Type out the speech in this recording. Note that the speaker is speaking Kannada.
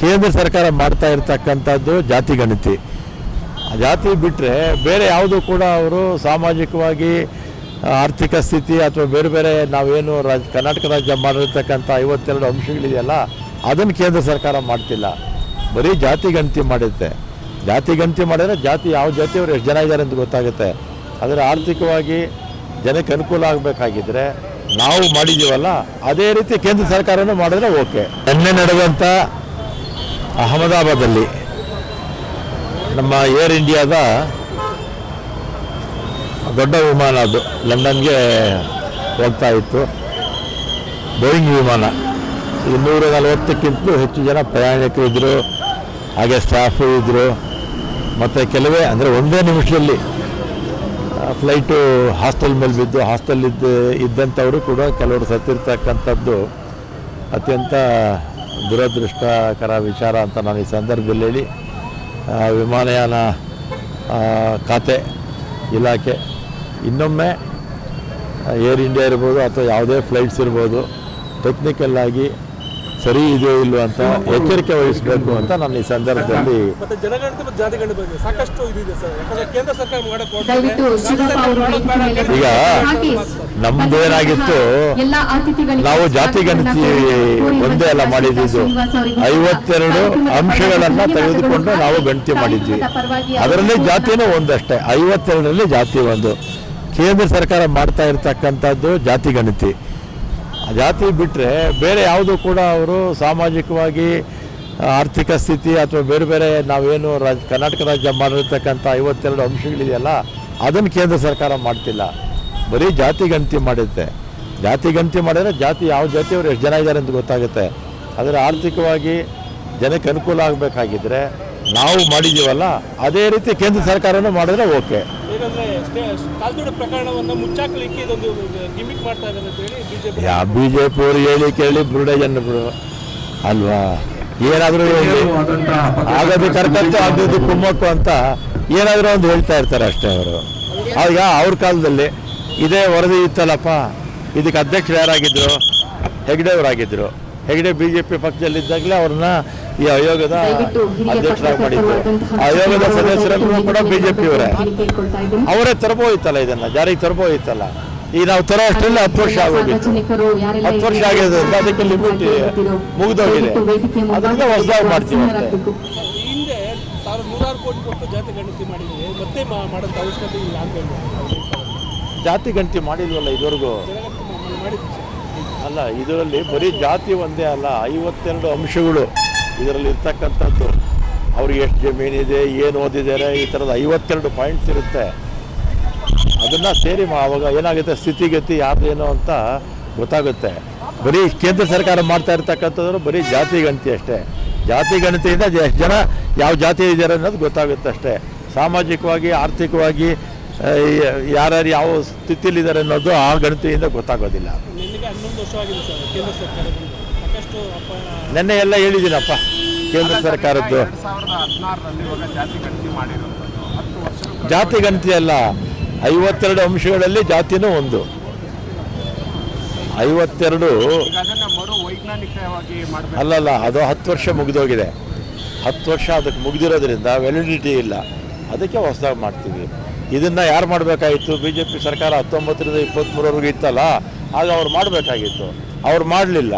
ಕೇಂದ್ರ ಸರ್ಕಾರ ಮಾಡ್ತಾ ಇರ್ತಕ್ಕಂಥದ್ದು ಜಾತಿ ಗಣತಿ. ಜಾತಿ ಬಿಟ್ಟರೆ ಬೇರೆ ಯಾವುದು ಕೂಡ ಅವರು ಸಾಮಾಜಿಕವಾಗಿ ಆರ್ಥಿಕ ಸ್ಥಿತಿ ಅಥವಾ ಬೇರೆ ಬೇರೆ ನಾವೇನು ರಾಜ್, ಕರ್ನಾಟಕ ರಾಜ್ಯ ಮಾಡಿರ್ತಕ್ಕಂಥ ಐವತ್ತೆರಡು ಅಂಶಗಳಿದೆಯಲ್ಲ, ಅದನ್ನು ಕೇಂದ್ರ ಸರ್ಕಾರ ಮಾಡ್ತಿಲ್ಲ. ಬರೀ ಜಾತಿ ಗಣತಿ ಮಾಡುತ್ತೆ ಜಾತಿ ಗಣತಿ ಮಾಡಿದ್ರೆ ಜಾತಿ ಯಾವ ಜಾತಿಯವರು ಎಷ್ಟು ಜನ ಇದ್ದಾರೆ ಅಂತ ಗೊತ್ತಾಗುತ್ತೆ. ಆದರೆ ಆರ್ಥಿಕವಾಗಿ ಜನಕ್ಕೆ ಅನುಕೂಲ ಆಗಬೇಕಾಗಿದ್ದರೆ ನಾವು ಮಾಡಿದ್ದೀವಲ್ಲ ಅದೇ ರೀತಿ ಕೇಂದ್ರ ಸರ್ಕಾರನೂ ಮಾಡಿದ್ರೆ ಓಕೆ. ನಿನ್ನೆ ನಡೆದಂಥ ಅಹಮದಾಬಾದಲ್ಲಿ. ನಮ್ಮ ಏರ್ ಇಂಡಿಯಾದ ದೊಡ್ಡ ವಿಮಾನ ಅದು. ಲಂಡನ್ಗೆ ಹೋಗ್ತಾ ಇತ್ತು. ಬೋಯಿಂಗ್ ವಿಮಾನ. ಇನ್ನೂರ ನಲವತ್ತಕ್ಕಿಂತಲೂ ಹೆಚ್ಚು ಜನ ಪ್ರಯಾಣಿಕರು ಇದ್ದರು ಹಾಗೆ ಸ್ಟಾಫು ಇದ್ದರು ಮತ್ತು ಕೆಲವೇ, ಅಂದರೆ ಒಂದೇ ನಿಮಿಷದಲ್ಲಿ ಫ್ಲೈಟು ಹಾಸ್ಟೆಲ್ ಮೇಲೆ ಬಿದ್ದು, ಹಾಸ್ಟೆಲ್ ಇದ್ದ, ಇದ್ದಂಥವರು ಕೂಡ ಕೆಲವರು ಸತ್ತಿರ್ತಕ್ಕಂಥದ್ದು ಅತ್ಯಂತ ದುರದೃಷ್ಟಕರ ವಿಚಾರ ಅಂತ ನಾನು ಈ ಸಂದರ್ಭದಲ್ಲಿ ಹೇಳಿ ವಿಮಾನಯಾನ ಖಾತೆ ಇಲಾಖೆ, ಇನ್ನೊಮ್ಮೆ ಏರ್ ಇಂಡಿಯಾ ಇರ್ಬೋದು ಅಥವಾ ಯಾವುದೇ ಫ್ಲೈಟ್ಸ್ ಇರ್ಬೋದು ಟೆಕ್ನಿಕಲ್ ಆಗಿ ಸರಿ ಇದೆಯೋ ಇಲ್ವೋ ಅಂತ ಎಚ್ಚರಿಕೆ ವಹಿಸಬೇಕು ಅಂತ ನಾನು ಈ ಸಂದರ್ಭದಲ್ಲಿ ಈಗ. ನಮ್ದೇನಾಗಿತ್ತು? ನಾವು ಜಾತಿ ಗಣತಿ ಒಂದೇ ಅಲ್ಲ ಮಾಡಿದ್ದು. ಐವತ್ತೆರಡು ಅಂಶಗಳನ್ನ ತೆಗೆದುಕೊಂಡು ನಾವು ಗಣತಿ ಮಾಡಿದ್ವಿ. ಅದರಲ್ಲಿ ಜಾತಿನೂ ಒಂದಷ್ಟೇ. ಐವತ್ತೆರಡರಲ್ಲಿ ಜಾತಿ ಒಂದು. ಕೇಂದ್ರ ಸರ್ಕಾರ ಮಾಡ್ತಾ ಇರ್ತಕ್ಕಂಥದ್ದು ಜಾತಿ ಗಣತಿ. ಜಾತಿ ಬಿಟ್ಟರೆ ಬೇರೆ ಯಾವುದು ಕೂಡ ಅವರು ಸಾಮಾಜಿಕವಾಗಿ ಆರ್ಥಿಕ ಸ್ಥಿತಿ ಅಥವಾ ಬೇರೆ ಬೇರೆ ನಾವೇನು ರಾಜ್, ಕರ್ನಾಟಕ ರಾಜ್ಯ ಮಾಡಿರ್ತಕ್ಕಂಥ ಐವತ್ತೆರಡು ಅಂಶಗಳಿದೆಯಲ್ಲ, ಅದನ್ನು ಕೇಂದ್ರ ಸರ್ಕಾರ ಮಾಡ್ತಿಲ್ಲ. ಬರೀ ಜಾತಿ ಗಣತಿ ಮಾಡುತ್ತೆ ಜಾತಿ ಗಣತಿ ಮಾಡಿದ್ರೆ ಜಾತಿ ಯಾವ ಜಾತಿಯವರು ಎಷ್ಟು ಜನ ಇದ್ದಾರೆ ಅಂತ ಗೊತ್ತಾಗುತ್ತೆ. ಆದರೆ ಆರ್ಥಿಕವಾಗಿ ಜನಕ್ಕೆ ಅನುಕೂಲ ಆಗಬೇಕಾಗಿದ್ದರೆ ನಾವು ಮಾಡಿದ್ದೀವಲ್ಲ, ಅದೇ ರೀತಿ ಕೇಂದ್ರ ಸರ್ಕಾರನೂ ಮಾಡಿದ್ರೆ ಓಕೆ. ಪ್ರಕರಣವನ್ನ ಮುಚ್ಚಾಕ್ಲಿಕ್ಕೆ ಇದೊಂದು ಗಿಮಿಕ್ ಮಾಡ್ತಾ ಅಂತ ಹೇಳಿ ಬಿಜೆಪಿ ಯಾ ಬಿ ಜೆ ಪಿ ಅವರು ಹೇಳಿ ಕೇಳಿ ಬುರುಡೆ ಜನರು ಅಲ್ವಾ? ಏನಾದರೂ ಆಗೋದು ಕರ್ಕತ್ತು ಆಗೋದು ಕುಮ್ಮಕ್ಕು ಅಂತ ಏನಾದರೂ ಒಂದು ಹೇಳ್ತಾ ಇರ್ತಾರೆ ಅಷ್ಟೇ ಅವರು. ಆಗ ಅವ್ರ ಕಾಲದಲ್ಲಿ? ಇದೇ ವರದಿ ಇತ್ತಲ್ಲಪ್ಪ. ಇದಕ್ಕೆ ಅಧ್ಯಕ್ಷರು ಯಾರಾಗಿದ್ದರು ಹೆಗ್ಡೆ ಅವರಾಗಿದ್ದರು ಹೆಗ್ಡೆ ಬಿ ಜೆ ಪಿ ಪಕ್ಷದಲ್ಲಿದ್ದಾಗಲೇ ಅವ್ರನ್ನ ಈ ಆಯೋಗದ ಅಧ್ಯಕ್ಷರಾಗಿ ಮಾಡಿದ್ರು ಆಯೋಗದ ಸದಸ್ಯರಲ್ಲೂ ಕೂಡ ಬಿ ಜೆ ಪಿಯವರೇ ಕೇಳ್ಕೊಳ್ತಾ ಇದ್ದೀನಿ. ಅವರೇ ತರಬೋಯ್ತಲ್ಲ ಇದನ್ನ? ಜಾರಿಗೆ ತರಬೋಯಿತ್ತಲ್ಲ ಈ ನಾವು ತರೋ ಅಷ್ಟರಲ್ಲಿ ಹತ್ತು ವರ್ಷ ಆಗೋಗಿತ್ತು. ಹತ್ತು ವರ್ಷ ಆಗಿರೋದ್ರಿಂದ ಅದಕ್ಕೆ ಲಿಮಿಟ್ ಮುಗಿದೋಗಿದೆ. ಅದರಿಂದ ಹೊಸದಾಗಿ ಮಾಡ್ತೀವಿ ಜಾತಿ ಗಣತಿ ಮಾಡಿದ್ವಲ್ಲ ಮತ್ತೆ ಮಾ- ಅವಶ್ಯಕತೆ ಇಲ್ಲ ಅಂತ ಹೇಳಿ ಜಾತಿ ಗಣತಿ ಮಾಡಿಲ್ವಲ್ಲ ಇದುವರೆಗೂ? ಅಲ್ಲ ಇದರಲ್ಲಿ ಬರೀ ಜಾತಿ ಒಂದೇ ಅಲ್ಲ ಐವತ್ತೆರಡು ಅಂಶಗಳು. ಇದರಲ್ಲಿ ಇರ್ತಕ್ಕಂಥದ್ದು, ಅವ್ರಿಗೆ ಎಷ್ಟು ಜಮೀನಿದೆ ಏನು ಓದಿದ್ದಾರೆ, ಈ ಥರದ ಐವತ್ತೆರಡು ಪಾಯಿಂಟ್ಸ್ ಇರುತ್ತೆ. ಅದನ್ನು ಸೇರಿ ಅವಾಗ ಏನಾಗುತ್ತೆ ಸ್ಥಿತಿಗತಿ ಯಾರ್ದೇನು ಅಂತ ಗೊತ್ತಾಗುತ್ತೆ. ಬರೀ ಕೇಂದ್ರ ಸರ್ಕಾರ ಮಾಡ್ತಾ ಇರ್ತಕ್ಕಂಥದ್ದು ಬರೀ ಜಾತಿ ಗಣತಿ ಅಷ್ಟೇ. ಜಾತಿ ಗಣತಿಯಿಂದ ಎಷ್ಟು ಜನ ಯಾವ ಜಾತಿ ಇದ್ದಾರೆ ಅನ್ನೋದು ಗೊತ್ತಾಗುತ್ತೆ ಅಷ್ಟೇ. ಸಾಮಾಜಿಕವಾಗಿ, ಆರ್ಥಿಕವಾಗಿ ಯಾರ್ಯಾರು ಯಾವ ಸ್ಥಿತಿಯಲ್ಲಿದ್ದಾರೆ ಅನ್ನೋದು ಆ ಗಣತಿಯಿಂದ ಗೊತ್ತಾಗೋದಿಲ್ಲ. ನೆನ್ನೆ ಎಲ್ಲ ಹೇಳಿದ್ದೀನಪ್ಪ ಕೇಂದ್ರ ಸರ್ಕಾರದ್ದು. ಜಾತಿ ಗಣತಿ ಮಾಡಿರುವಂಥದ್ದು ಹತ್ತು ವರ್ಷ ಜಾತಿ ಗಣತಿ ಅಲ್ಲ ಐವತ್ತೆರಡು ಅಂಶಗಳಲ್ಲಿ ಜಾತಿನೂ ಒಂದು. ಐವತ್ತೆರಡು ಅಲ್ಲಲ್ಲ ಅದು ಹತ್ತು ವರ್ಷ ಮುಗಿದೋಗಿದೆ. ಹತ್ತು ವರ್ಷ ಅದಕ್ಕೆ ಮುಗಿದಿರೋದ್ರಿಂದ ವ್ಯಾಲಿಡಿಟಿ ಇಲ್ಲ. ಅದಕ್ಕೆ ಹೊಸದಾಗಿ ಮಾಡ್ತೀವಿ. ಇದನ್ನು ಯಾರು ಮಾಡಬೇಕಾಗಿತ್ತು? ಬಿ ಜೆ ಪಿ ಸರ್ಕಾರ ಹತ್ತೊಂಬತ್ತರಿಂದ ಇಪ್ಪತ್ತ್ಮೂರವರೆಗೂ ಇತ್ತಲ್ಲ ಆಗ ಅವ್ರು ಮಾಡಬೇಕಾಗಿತ್ತು. ಅವ್ರು ಮಾಡಲಿಲ್ಲ.